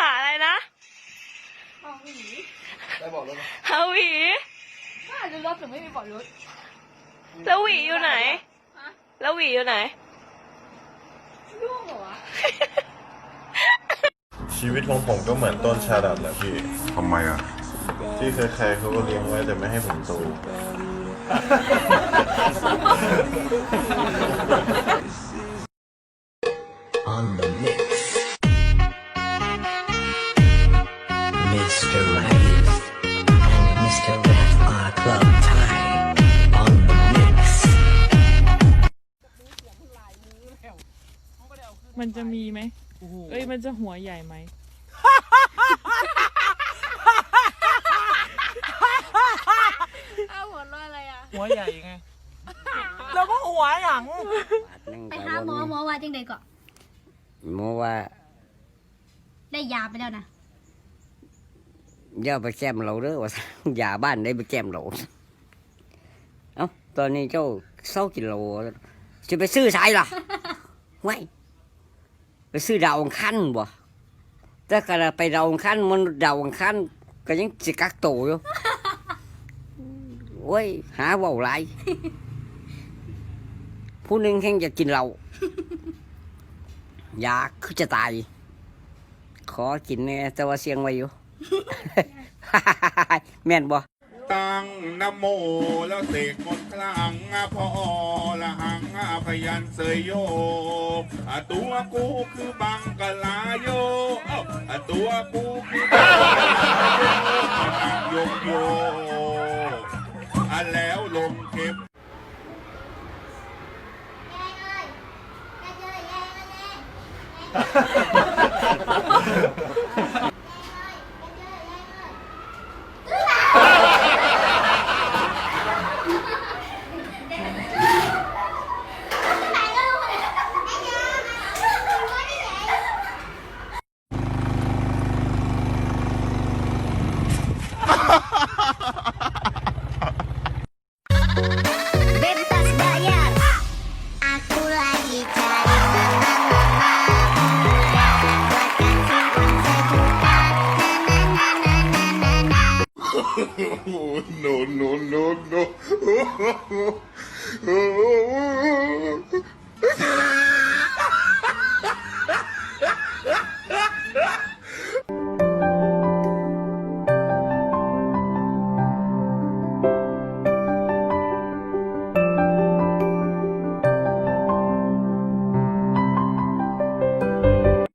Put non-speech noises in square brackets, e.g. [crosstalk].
หาอะไรนะได้บอกแล้วนะหาหวีน่าจะรถถึงไม่มีเบาะรถแล้วหวีอยู่ไหนแล้วหวีอยู่ไหน ร่วงเหรอวะ ชีวิตของผมก็เหมือนต้นชาดัดแหละพี่ ทำไมอะ ที่ใครๆเขาก็เลี้ยงไว้แต่ไม่ให้ผมโต on the mix. Mr. Rice and Mr. Ref are club tie on the mix. มันจะมีไหม เอ้ยมันจะหัวใหญ่ไหมเอาหัวเรออะไรอะ หัวใหญ่ไง แล้วก็หัวหยังไปหาหมอหมอว่าจังไดก็หมอว่าได้ยาไปแล้วนะอย่าไปแกมเราเด้อว่าอย่าบ้านได้ไปแกมเราเอ้าตอนนี้เจ้าเศร้ากินเราจะไปซื้อสายล่ะไม่ ไปซื้อดาวอังคันบ่แต่กระไปดาวอังคันมันดาวอังคันก็ยังสิกักโตอยู่โอ้ยหาเว่าไรผู้หนึ่งแห่งจะกินเราอยากคือจะตาย ขอกินแน่แต่ว่าเสียงไว้อยู่ แม่นบ่ ตั้งนโมแล้วเสกมนต์คลังพอละหังพยันเสยโยตัวกูคือบังกะลาโยตัวกูคือบังกะลาโยโยงโยอะแล้วลงเข็ม Bebas no no no no [laughs]